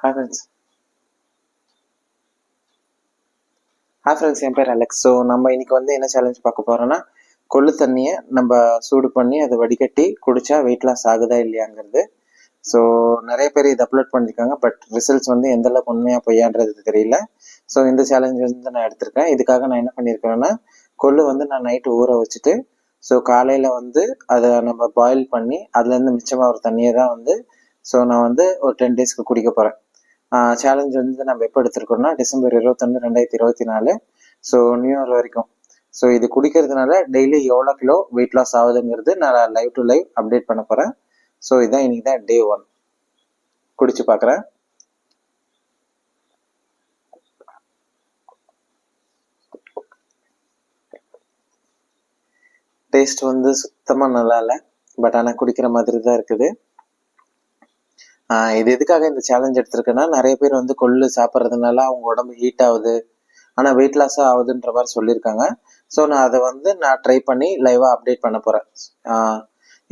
Hi friends hi friends என் பேர் Alex so நம்ம இன்னைக்கு வந்து என்ன சேலஞ்ச் பார்க்க போகிறோன்னா கொள்ளு தண்ணியை நம்ம சூடு பண்ணி அதை வடிகட்டி குடித்தா வெயிட் லாஸ் ஆகுதா இல்லையாங்கிறது. ஸோ நிறைய பேர் இதை அப்லோட் பண்ணியிருக்காங்க பட் ரிசல்ட்ஸ் வந்து எந்தளவுக்கு உண்மையாக பொய்யான்றது தெரியல. ஸோ இந்த சேலஞ்ச் வந்து நான் எடுத்திருக்கேன். இதுக்காக நான் என்ன பண்ணியிருக்கேன்னா கொள்ளு வந்து நான் நைட்டு ஊற வச்சுட்டு ஸோ காலையில் வந்து அதை நம்ம பாயில் பண்ணி அதுலேருந்து மிச்சமாக ஒரு தண்ணியை தான் வந்து ஸோ நான் வந்து ஒரு டென் டேஸ்க்கு குடிக்க போகிறேன் சேலஞ்ச் வந்து நம்ம எப்போ எடுத்திருக்கோம்னா டிசம்பர் இருபத்தொன்று ரெண்டாயிரத்தி இருபத்தி நாலு. ஸோ நியூ இயர் வரைக்கும். ஸோ இது குடிக்கிறதுனால டெய்லி எவ்வளோ கிலோ வெயிட் லாஸ் ஆகுதுங்கிறது நான் லைவ் டு லைவ் அப்டேட் பண்ண போகிறேன் ஸோ இதுதான் இன்னைக்கு தான் டே ஒன் குடிச்சு பார்க்குறேன் டேஸ்ட் வந்து சுத்தமாக நல்லா இல்லை. பட் ஆனால் குடிக்கிற மாதிரி தான் இருக்குது. இது எதுக்காக இந்த சேலஞ்ச் எடுத்திருக்கேன்னா நிறைய பேர் வந்து கொள்ளு சாப்பிட்றதுனால அவங்க உடம்பு ஹீட் ஆகுது. ஆனால் வெயிட் லாஸாக ஆகுதுன்ற மாதிரி சொல்லியிருக்காங்க. ஸோ நான் அதை வந்து நான் ட்ரை பண்ணி லைவாக அப்டேட் பண்ண போகிறேன்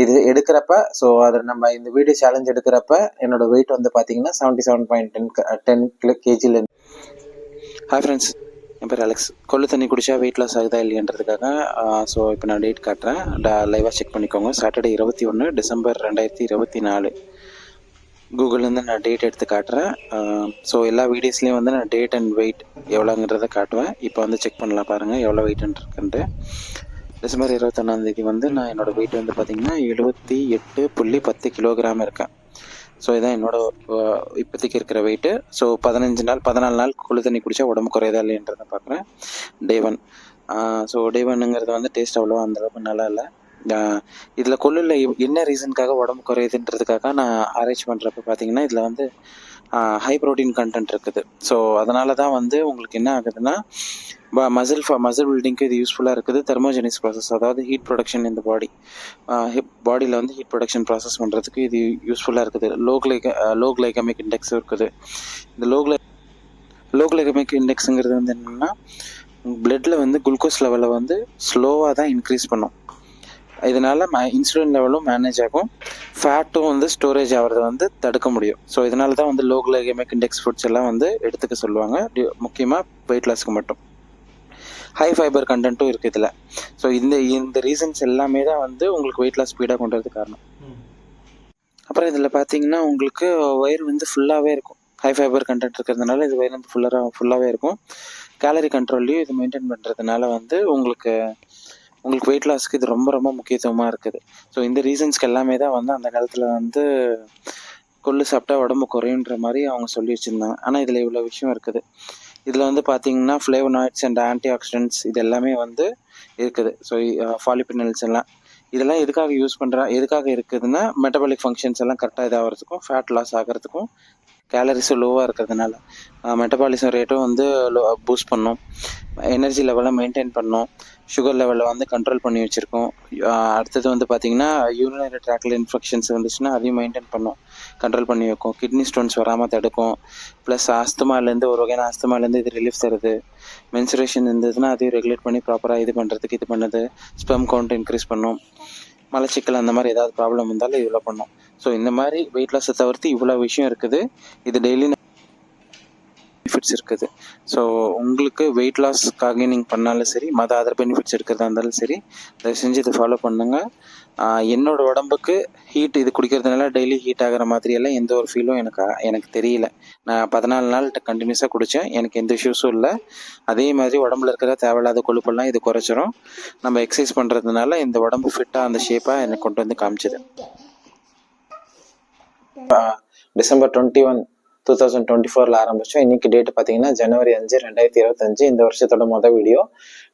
இது எடுக்கிறப்ப ஸோ அதை நம்ம இந்த வீடியோ சேலஞ்ச் எடுக்கிறப்ப என்னோட வெயிட் வந்து பார்த்தீங்கன்னா seventy seven point ten ten kilo கேஜில hi friends என் பேர் அலெக்ஸ் கொள்ளு தண்ணி குடிச்சா வெயிட் லாஸ் ஆகுதா இல்லையன்றதுக்காக ஸோ இப்போ நான் டேட் காட்டுறேன். லைவாக செக் பண்ணிக்கோங்க. சாட்டர்டே இருபத்தி ஒன்று டிசம்பர் ரெண்டாயிரத்தி இருபத்தி நாலு. கூகுள்லேருந்து நான் டேட் எடுத்து காட்டுறேன். ஸோ எல்லா வீடியோஸ்லேயும் வந்து நான் டேட் அண்ட் வெயிட் எவ்வளோங்கிறத காட்டுவேன். இப்போ வந்து செக் பண்ணலாம் பாருங்கள் எவ்வளோ வெயிட் இருக்குன்ட்டு. டிசம்பர் இருபத்தொன்னாந்தேதி வந்து நான் என்னோடய வெயிட் வந்து பார்த்திங்கன்னா எழுபத்தி எட்டு புள்ளி பத்து கிலோகிராம் இருக்கேன். ஸோ இதான் என்னோட இப்போதைக்கு இருக்கிற வெயிட்டு ஸோ பதினஞ்சு நாள் பதினாலு நாள் குழு தண்ணி குடித்தா உடம்பு குறையுதா இல்லைன்றதை பார்க்குறேன். டே ஒன் ஸோ டே ஒன்னுங்கிறது வந்து டேஸ்ட் அவ்வளோ அந்தளவுக்கு நல்லா இல்லை. இதில் கொள்ளில் என்ன ரீசனுக்காக உடம்பு குறையுதுன்றதுக்காக நான் ஆராய்ச்சி பண்ணுறப்ப பார்த்தீங்கன்னா இதில் வந்து ஹை ப்ரோட்டீன் கண்டென்ட் இருக்குது. ஸோ அதனால தான் வந்து உங்களுக்கு என்ன ஆகுதுன்னா மசில் மசில் பில்டிங்க்கு இது யூஸ்ஃபுல்லாக இருக்குது. தெர்மோஜெனிக்ஸ் ப்ராசஸ் அதாவது ஹீட் ப்ரொடக்ஷன் இந்த பாடி பாடியில் வந்து ஹீட் ப்ரொடக்ஷன் ப்ராசஸ் பண்ணுறதுக்கு இது யூஸ்ஃபுல்லாக இருக்குது. Low glyca low glycemic index இருக்குது. இந்த லோ கிளை லோ கிளைகமிக் இண்டெக்ஸுங்கிறது வந்து என்னென்னா பிளட்டில் வந்து குளுக்கோஸ் லெவலை வந்து ஸ்லோவாக தான் இன்க்ரீஸ் பண்ணும். இதனால இன்சுலின் லெவலும் மேனேஜ் ஆகும். ஃபேட்டும் வந்து ஸ்டோரேஜ் ஆகிறத வந்து தடுக்க முடியும். ஸோ இதனால தான் வந்து லோ கிளைகமிக் இண்டெக்ஸ் ஃபுட்ஸ் எல்லாம் வந்து எடுத்துக்க சொல்லுவாங்க. முக்கியமாக வெயிட் லாஸ்க்கு மட்டும். ஹை ஃபைபர் கண்டென்ட்டும் இருக்குது இதில். ஸோ இந்த இந்த ரீசன்ஸ் எல்லாமே தான் வந்து உங்களுக்கு வெயிட் லாஸ் ஸ்பீடாக கொண்டு வரது காரணம். அப்புறம் இதில் பார்த்தீங்கன்னா உங்களுக்கு வயிறு வந்து ஃபுல்லாகவே இருக்கும். ஹை ஃபைபர் கண்டென்ட் இருக்கிறதுனால இது வயிறு வந்து ஃபுல்லாக ஃபுல்லாகவே இருக்கும். கேலரி கண்ட்ரோல்லையும் இது மெயின்டைன் பண்ணுறதுனால வந்து உங்களுக்கு உங்களுக்கு வெயிட் லாஸ்க்கு இது ரொம்ப ரொம்ப முக்கியத்துவமாக இருக்குது. ஸோ இந்த ரீசன்ஸ்க்கு எல்லாமே தான் வந்து அந்த காலத்தில் வந்து கொள்ளு சாப்பிட்டா உடம்பு குறையுன்ற மாதிரி அவங்க சொல்லி வச்சுருந்தாங்க. ஆனால் இதில் இவ்வளோ விஷயம் இருக்குது. இதில் வந்து பார்த்தீங்கன்னா ஃப்ளேவனாய்ட்ஸ் அண்ட் ஆன்டி ஆக்சிடென்ட்ஸ் இது எல்லாமே வந்து இருக்குது. ஸோ ஃபாலிபினல்ஸ் எல்லாம். இதெல்லாம் எதுக்காக யூஸ் பண்ணுறா எதுக்காக இருக்குதுன்னா மெட்டபாலிக் ஃபங்க்ஷன்ஸ் எல்லாம் கரெக்டாக இதாகிறதுக்கும் ஃபேட் லாஸ் ஆகிறதுக்கும் கேலரிஸும் லோவாக இருக்கிறதுனால மெட்டபாலிசம் ரேட்டும் வந்து லோ பூஸ்ட் பண்ணும். எனர்ஜி லெவலை மெயின்டைன் பண்ணும். சுகர் லெவலை வந்து கண்ட்ரோல் பண்ணி வச்சுருக்கோம். அடுத்தது வந்து பார்த்திங்கன்னா யூரினரி ட்ராக்கில் இன்ஃபெக்ஷன்ஸ் வந்துச்சுன்னா அதையும் மெயின்டைன் பண்ணும். கண்ட்ரோல் பண்ணி வைக்கும். கிட்னி ஸ்டோன்ஸ் வராமல் தடுக்கும். ப்ளஸ் ஆஸ்துமாலேருந்து ஒரு வகையான ஆஸ்துமாலேருந்து இது ரிலீஃப் தருது. மென்சுரேஷன் இருந்ததுன்னா அதையும் ரெகுலேட் பண்ணி ப்ராப்பராக இது பண்ணுறதுக்கு இது பண்ணுது. ஸ்பெம் கவுண்ட் இன்க்ரீஸ் பண்ணும். மலச்சிக்கல் அந்த மாதிரி ஏதாவது ப்ராப்ளம் இருந்தாலும் இவ்வளோ பண்ணும். ஸோ இந்த மாதிரி வெயிட் லாஸை தவிர்த்து இவ்வளோ விஷயம் இருக்குது. இது டெய்லி பெனிஃபிட்ஸ் இருக்குது. ஸோ உங்களுக்கு வெயிட் லாஸ்க்காக நீங்கள் பண்ணாலும் சரி மத அதர் பெனிஃபிட்ஸ் எடுக்கிறதா இருந்தாலும் சரி தயவு செஞ்சு இதை ஃபாலோ பண்ணுங்கள் என்னோட உடம்புக்கு ஹீட் இது குடிக்கிறதுனால டெய்லி ஹீட் ஆகிற மாதிரியெல்லாம் எந்த ஒரு ஃபீலும் எனக்கு எனக்கு தெரியல. நான் பதினாலு நாள் கண்டினியூஸாக குடித்தேன் எனக்கு எந்த இஷ்யூஸும் இல்லை. அதே மாதிரி உடம்புல இருக்கிற தேவையில்லாத கொழுப்பெல்லாம் இது குறைச்சிரும். நம்ம எக்ஸசைஸ் பண்ணுறதுனால இந்த உடம்பு ஃபிட்டாக அந்த ஷேப்பாக எனக்கு கொண்டு வந்து காமிச்சிது. December twenty one two thousand twenty ஃபோரில் ஆரம்பித்தோம் இன்னைக்கு டேட் பார்த்தீங்கன்னா ஜனவரி அஞ்சு ரெண்டாயிரத்தி இருபத்தஞ்சு. இந்த வருஷத்தோட மொதல் வீடியோ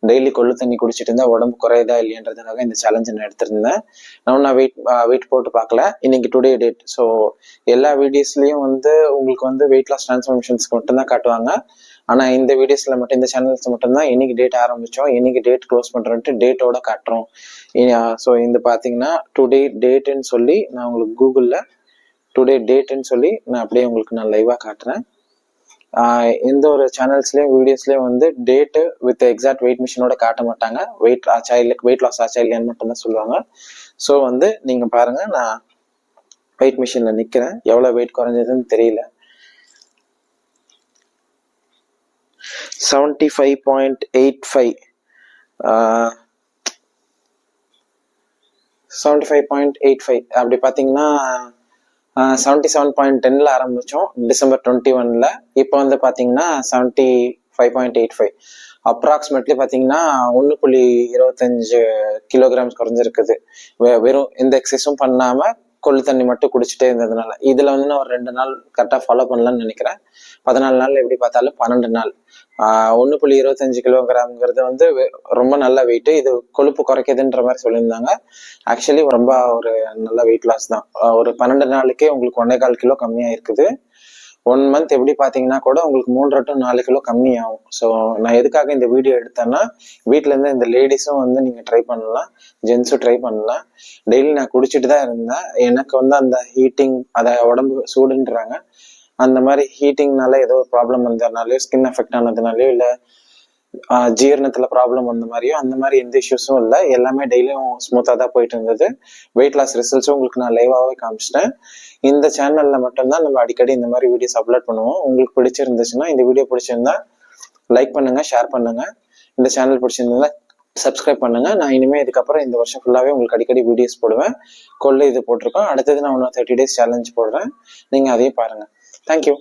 டெய்லி கொள்ளு தண்ணி குடிச்சிட்டு இருந்தால் உடம்பு குறையுதா இல்லையன்றதுக்காக இந்த சேலஞ்சு நான் எடுத்திருந்தேன். நான் நான் வெயிட் வெயிட் போட்டு பார்க்கல. இன்னைக்கு டுடே டேட் ஸோ எல்லா வீடியோஸ்லேயும் வந்து உங்களுக்கு வந்து வெயிட் லாஸ் ட்ரான்ஸ்ஃபர்மேஷன்ஸ்க்கு மட்டும்தான் காட்டுவாங்க. ஆனால் இந்த வீடியோஸில் மட்டும் இந்த சேனல்ஸ் மட்டும்தான் இன்னைக்கு டேட் ஆரம்பித்தோம் இன்னைக்கு டேட் க்ளோஸ் பண்ணுறோன்ட்டு டேட்டோட காட்டுறோம். ஸோ இந்த பார்த்தீங்கன்னா டுடே டேட்டுன்னு சொல்லி நான் உங்களுக்கு கூகுளில் டுடே டேட்டுன்னு சொல்லி நான் அப்படியே உங்களுக்கு நான் லைவாக காட்டுறேன். எந்த ஒரு சேனல்ஸ்லேயும் வீடியோஸ்லேயும் வந்து டேட்டு வித் எக்ஸாக்ட் வெயிட் மிஷினோட காட்ட மாட்டாங்க. வெயிட் ஆச்சா இல்லை வெயிட் லாஸ் ஆச்சா இல்லையான்னு மட்டும்தான் சொல்லுவாங்க. ஸோ வந்து நீங்கள் பாருங்கள் நான் வெயிட் மிஷினில் நிற்கிறேன் எவ்வளோ வெயிட் குறைஞ்சதுன்னு தெரியல. Seventy five point eight five seventy five point eight five அப்படி பார்த்தீங்கன்னா செவன்ட்டி செவன் பாயிண்ட் டென்ல ஆரம்பித்தோம் டிசம்பர் டுவெண்ட்டி ஒன்ல இப்போ வந்து பார்த்தீங்கன்னா seventy five point eight five approximately பார்த்தீங்கன்னா ஒன்று புள்ளி இருபத்தஞ்சு கிலோகிராம்ஸ் குறைஞ்சிருக்குது. வெ- வெறும் எந்த எக்ஸசைஸும் பண்ணாமல் கொள்ளு தண்ணி மட்டும் குடிச்சிட்டே இருந்ததுனால. இதில் வந்து நான் ஒரு ரெண்டு நாள் கரெக்டாக ஃபாலோ பண்ணலாம்னு நினைக்கிறேன். பதினாலு நாள் எப்படி பார்த்தாலும் பன்னெண்டு நாள். ஒன்று புள்ளி இருபத்தஞ்சு கிலோகிராம்ங்கிறது வந்து வெ- ரொம்ப நல்ல வெயிட் இது கொழுப்பு குறைக்குதுன்ற மாதிரி சொல்லியிருந்தாங்க. ஆக்சுவலி ரொம்ப ஒரு நல்ல வெயிட் லாஸ் தான். ஒரு பன்னெண்டு நாளுக்கே உங்களுக்கு ஒன்னே கால் கிலோ கம்மியாக இருக்குது. ஒன் மந்த் எப்படி பார்த்தீங்கன்னா கூட உங்களுக்கு மூன்றரை டு நாலு கிலோ கம்மி ஆகும் ஸோ நான் எதுக்காக இந்த வீடியோ எடுத்தேன்னா வீட்ல இந்த லேடிஸும் வந்து நீங்கள் ட்ரை பண்ணலாம். ஜென்ஸும் ட்ரை பண்ணலாம். டெய்லி நான் குடிச்சிட்டு தான் இருந்தேன். எனக்கு வந்து அந்த ஹீட்டிங் அதை உடம்பு சூடுன்றாங்க. அந்த மாதிரி ஹீட்டிங்னால ஏதோ ஒரு ப்ராப்ளம் வந்ததுனாலயோ ஸ்கின் எஃபெக்ட் ஆனதுனாலயோ இல்லை ஜீரணத்துல ப்ராப்ளம் வந்த மாதிரியோ அந்த மாதிரி எந்த இஷ்யூஸும் இல்லை. எல்லாமே டெய்லியும் ஸ்மூத்தாக தான் போயிட்டு இருந்தது. வெயிட் லாஸ் ரிசல்ட்ஸும் உங்களுக்கு நான் லைவாகவே காமிச்சிட்டேன். இந்த சேனல்ல மட்டும்தான் நம்ம அடிக்கடி இந்த மாதிரி வீடியோஸ் அப்லோட் பண்ணுவோம். உங்களுக்கு பிடிச்சிருந்துச்சுன்னா இந்த வீடியோ பிடிச்சிருந்தா லைக் பண்ணுங்க ஷேர் பண்ணுங்க. இந்த சேனல் பிடிச்சிருந்தா சப்ஸ்கிரைப் பண்ணுங்க. நான் இனிமே இதுக்கப்புறம் இந்த வருஷம் ஃபுல்லாவே உங்களுக்கு அடிக்கடி வீடியோஸ் போடுவேன். கொள்ளை இது போட்டிருக்கோம். அடுத்தது நான் இன்னும் தேர்ட்டி டேஸ் சேலஞ்ச் போடுறேன். நீங்க அதையும் பாருங்க. தேங்க்யூ